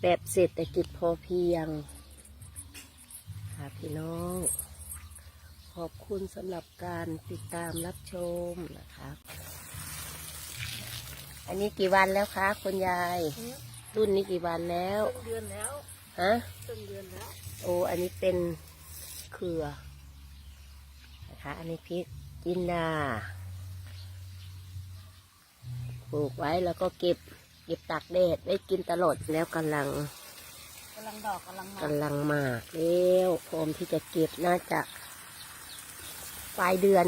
แบบเศรษฐกิจพอเพียง ค่ะพี่น้อง ขอบคุณสำหรับการติดตามรับชมนะคะ อันนี้กี่วันแล้วคะคุณยาย รุ่นนี้กี่วันแล้ว เดือนแล้วฮะต้นเดือนแล้ว โอ้อันนี้เป็นเครือนะคะอันนี้พริกจินดาปลูกไว้แล้วก็เก็บเก็บตากแดดไว้กินตลอดแล้วกำลังกำลังดอกกำลังมากำลังมากแล้วพร้อมที่จะเก็บน่าจะปลายเดือน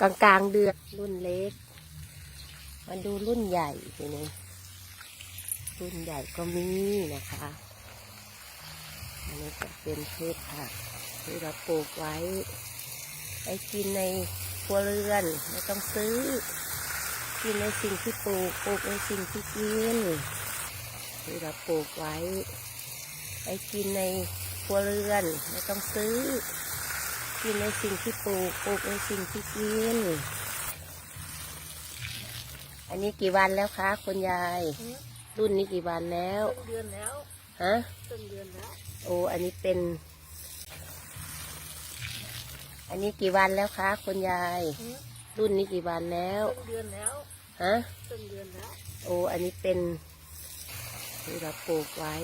กลางกลางๆเดือนรุ่นเล็กมาดูรุ่นใหญ่ทีนี้รุ่นใหญ่ก็มีนะคะ อันนี้ก็เป็นพืชผักที่เราปลูกไว้ไปกินในครัวเรือนไม่ต้องซื้อ กินในสิ่งที่ปลูก ปลูกในสิ่งที่กินที่เราปลูกไว้ ไปกินในครัวเรือนไม่ต้องซื้อ กินในสิ่งที่ปลูก ปลูกในสิ่งที่กิน อันนี้กี่วันแล้วคะคุณยาย รุ่นนี้กี่วันแล้วต้นเดือนแล้ว ฮะต้นเดือนแล้ว โอ้ อันนี้เป็น อันนี้กี่วันแล้วคะคุณยาย รุ่นนี้กี่วันแล้วต้นเดือนแล้ว ฮะต้นเดือนแล้ว โอ้ อันนี้เป็นที่เราปลูกไว้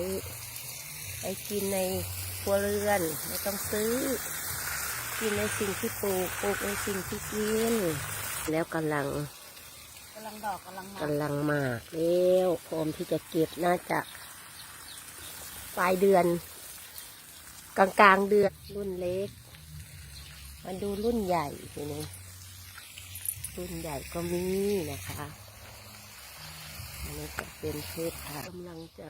ไปกินในครัวเรือน ไม่ต้องซื้อ กินในสิ่งที่ปลูก ปลูกในสิ่งที่กิน แล้วกำลังกำลังดอกกำลังมากำลังมากแล้วพร้อมที่จะเก็บน่าจะปลายเดือน กลางกลางๆเดือนรุ่นเล็ก มาดูรุ่นใหญ่ทีนี้ รุ่นใหญ่ก็มีนะคะ อันนี้ก็เป็นพืชผักกำลังจะ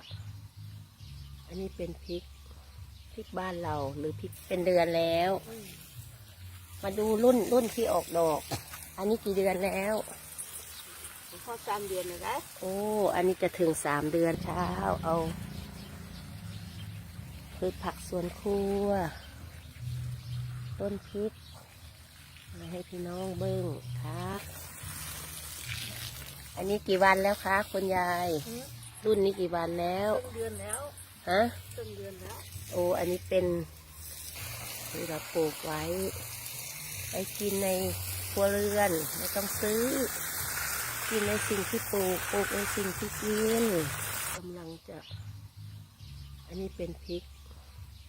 อันนี้เป็นพริกพริกบ้านเราหรือพริกเป็นเดือนแล้วอืมมาดูรุ่นรุ่นที่ออกดอก อันนี้กี่เดือนแล้วพอสามเดือนเลยนะโอ้ อันนี้จะถึงสามเดือนเช้าเอาพืชผักสวนครัว ต้นพริก มาให้พี่น้องเบิ้งครับ อันนี้กี่วันแล้วคะคุณยาย รุ่นนี้กี่วันแล้วต้นเดือนแล้วฮะต้นเดือนแล้ว โอ้อันนี้เป็นที่เราปลูกไว้ไปกินในครัวเรือนไม่ต้องซื้อ กินในสิ่งที่ปลูกปลูกในสิ่งที่กินกำลังจะ อันนี้เป็นพริก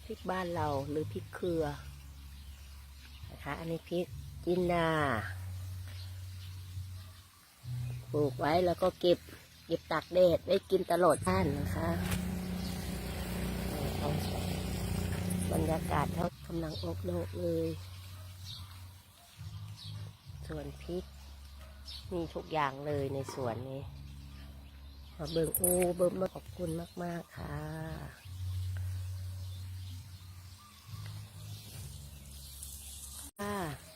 พริกบ้านเราหรือพริกเครือนะคะอันนี้พริก จินดา ปลูกไว้แล้วก็เก็บ เก็บตากแดดไว้กินตลอดบ้านนะคะบรรยากาศเขากำลังออกดอกเลย ส่วนพริก มีทุกอย่างเลยในสวนนี้มาเบิ่งโอ้เบิ่งมาขอบคุณมาก ๆ ค่ะค่ะ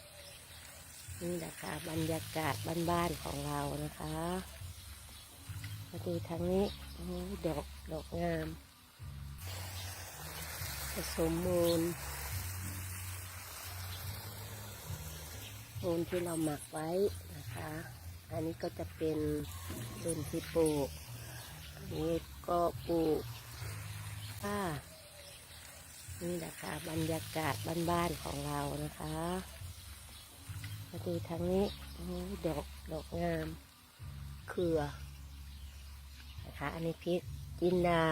นี่แหละค่ะบรรยากาศบ้านๆของเรานะคะมาดูทางนี้ดอกดอกงามผสมมูลมูลที่เราหมักไว้นะคะ อันนี้ก็จะเป็นต้นที่ปลูกอันนี้ก็ปลูกค่ะนี่แหละค่ะบรรยากาศบ้านๆของเรานะคะ มาดูทางนี้ดอกดอกงามเครือนะคะอันนี้พริกจินดา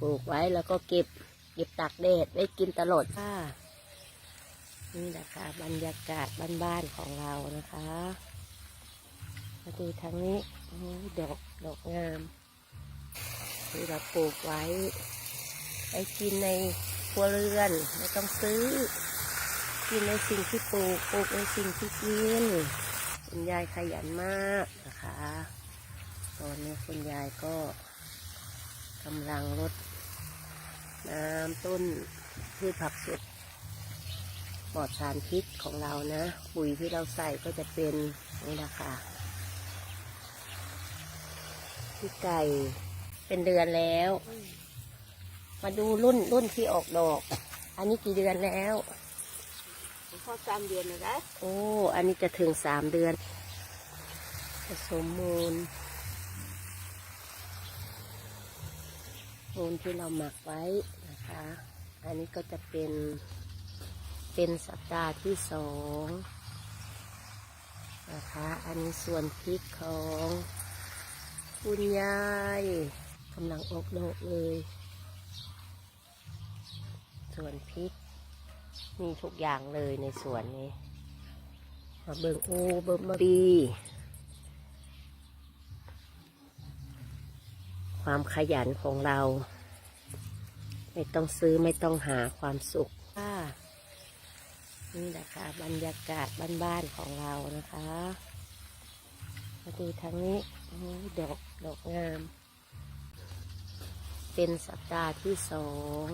ปลูกไว้แล้วก็เก็บ เก็บตากแดดไว้กินตลอดค่ะ นี่แหละคะ บรรยากาศบ้านๆของเรานะคะ มาดูทางนี้ดอกดอกงามที่เราปลูกไว้ไปกินในครัวเรือนไม่ต้องซื้อ กินในสิ่งที่ปลูกปลูกในสิ่งที่กินคุณยายขยันมากนะคะ ตอนนี้คุณยายก็กำลังรดน้ำต้นพืชผักสดปลอดสารพิษของเรานะ ปุ๋ยที่เราใส่ก็จะเป็นนี่แหละค่ะพี่ไก่เป็นเดือนแล้ว มาดูรุ่นรุ่นที่ออกดอก อันนี้กี่เดือนแล้ว พอสามเดือนเลยนะโอ้ อันนี้จะถึงสามเดือน สมมูลมูลที่เราหมักไว้นะคะ อันนี้ก็จะเป็น เป็นสัปดาห์ที่สองนะคะ อันนี้ส่วนพริกของคุณยายกำลังอกโลกเลย ส่วนพริก มีทุกอย่างเลยในสวนนี้ มาเบิ่งโอเบิ่งมาดีความขยันของเรา ไม่ต้องซื้อไม่ต้องหาความสุขค่ะนี่แหละค่ะ บรรยากาศบ้านๆของเรานะคะมาดูทางนี้โอ้ยดอกดอกงาม เป็นสัปดาห์ที่สอง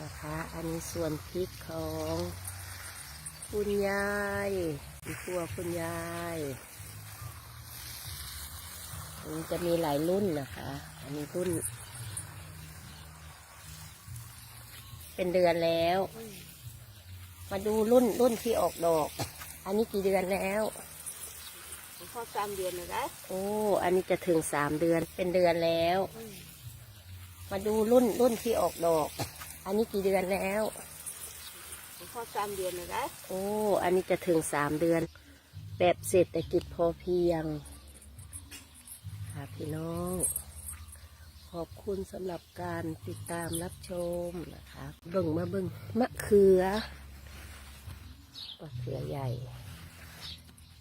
นะคะ อันนี้ส่วนพริกของคุณยายมีครัวคุณยายอันนี้จะมีหลายรุ่นนะคะ อันนี้รุ่น เป็นเดือนแล้ว มาดูรุ่นรุ่นที่ออกดอก อันนี้กี่เดือนแล้วผมพอสามเดือนเลยได้โอ้ อันนี้จะถึงสามเดือนเป็นเดือนแล้ว มาดูรุ่นรุ่นที่ออกดอก อันนี้กี่เดือนแล้วผมพอสามเดือนเลยได้โอ้ อันนี้จะถึงสามเดือน แบบเศรษฐกิจพอเพียง ค่ะพี่น้อง ขอบคุณสำหรับการติดตามรับชมนะคะเบิ่งมาเบิ่งมะเขือมะเขือใหญ่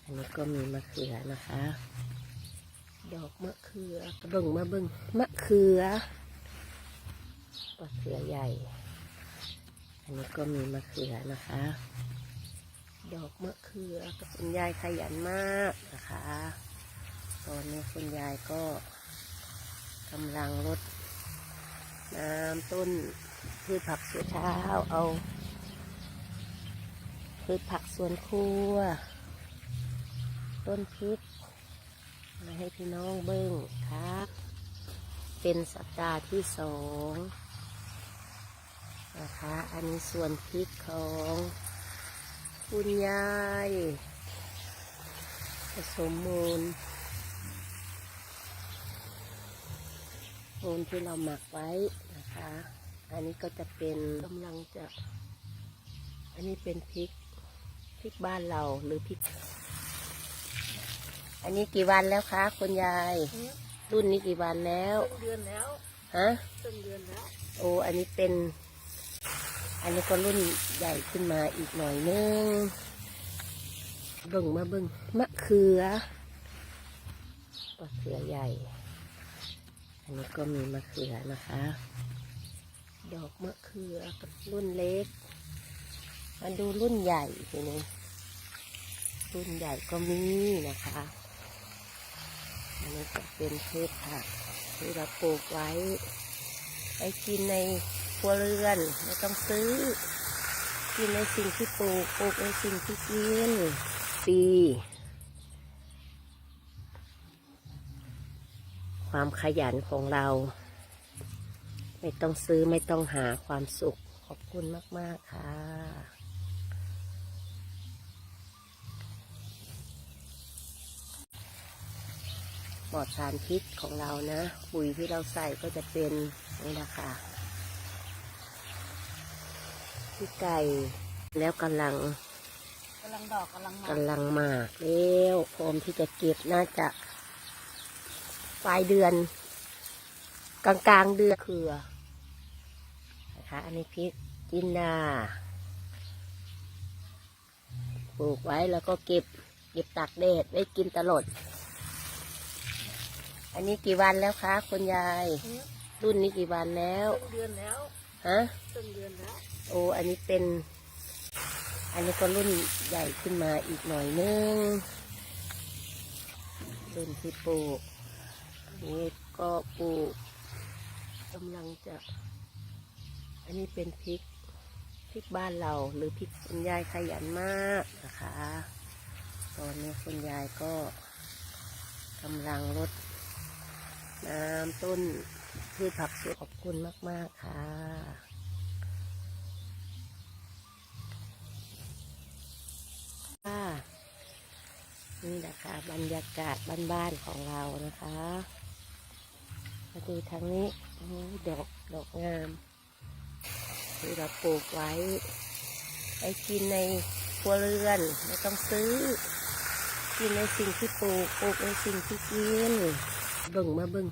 อันนี้ก็มีมะเขือนะคะ ดอกมะเขือเบิ่งมาเบิ่งมะเขือ มะเขือใหญ่ อันนี้ก็มีมะเขือนะคะ ดอกมะเขือคุณยายขยันมากนะคะ ตอนนี้คุณยายก็กำลังรดน้ำต้นพืชผักสวนเช้าเอา พืชผักสวนครัว ต้นพริกมาให้พี่น้องเบิ้งครับ เป็นสัปดาห์ที่สอง นะคะ อันนี้ส่วนพริกของคุณยายผสมมูลมูลที่เราหมักไว้นะคะ อันนี้ก็จะเป็นกำลังจะ อันนี้เป็นพริกพริกบ้านเราหรือพริก อันนี้กี่วันแล้วคะคุณยาย รุ่นนี้กี่วันแล้วต้นเดือนแล้ว ฮะ ต้นเดือนแล้ว โอ้ อันนี้เป็น อันนี้ก็รุ่นใหญ่ขึ้นมาอีกหน่อยนึงเบิ่งมาเบิ่งมะเขือมะเขือใหญ่ อันนี้ก็มีมะเขือนะคะ ดอกมะเขือกับรุ่นเล็กมาดูรุ่นใหญ่ทีนี้รุ่นใหญ่ก็มีนะคะ อันนี้ก็เป็นพืชผักที่เราปลูกไว้ไปกินใน รัวเรือนไม่ต้องซื้อ กินในสิ่งที่ปลูกปลูกในสิ่งที่กินปีความขยันของเรา ไม่ต้องซื้อไม่ต้องหาความสุขขอบคุณมาก ๆ ค่ะ ปลอดสารพิษของเรานะปุ๋ยที่เราใส่ก็จะเป็นนี่นะคะ พี่ไก่ แล้วกำลังกำลังดอกกำลังมากำลังหมากแล้วพร้อมที่จะเก็บน่าจะปลายเดือน กลางกลางๆเดือนเคือนะคะอันนี้พริกจินดาปลูกไว้แล้วก็เก็บ เก็บตากแดดไว้กินตลอด อันนี้กี่วันแล้วคะคุณยาย รุ่นนี้กี่วันแล้วต้นเดือนแล้ว ฮะต้นเดือนแล้วโอ้อันนี้เป็น อันนี้ก็รุ่นใหญ่ขึ้นมาอีกหน่อยนึงรุ่นที่ปลูกนนี้ก็ปลูกกำลังจะ อันนี้เป็นพริกพริกบ้านเราหรือพริกคุณยายขยันมากนะคะ ตอนนี้คุณยายก็กำลังรดน้ำต้น พืชผักสวนขอบคุณมากๆค่ะค่ะ นี่แหละค่ะ บรรยากาศบ้าน ๆ ของเรานะคะมาดูทางนี้ดอกดอกงามที่เราปลูกไว้ไปกินในครัวเรือน ไม่ต้องซื้อ กินในสิ่งที่ปลูกปลูกในสิ่งที่กินเบิ่งมาเบิ่ง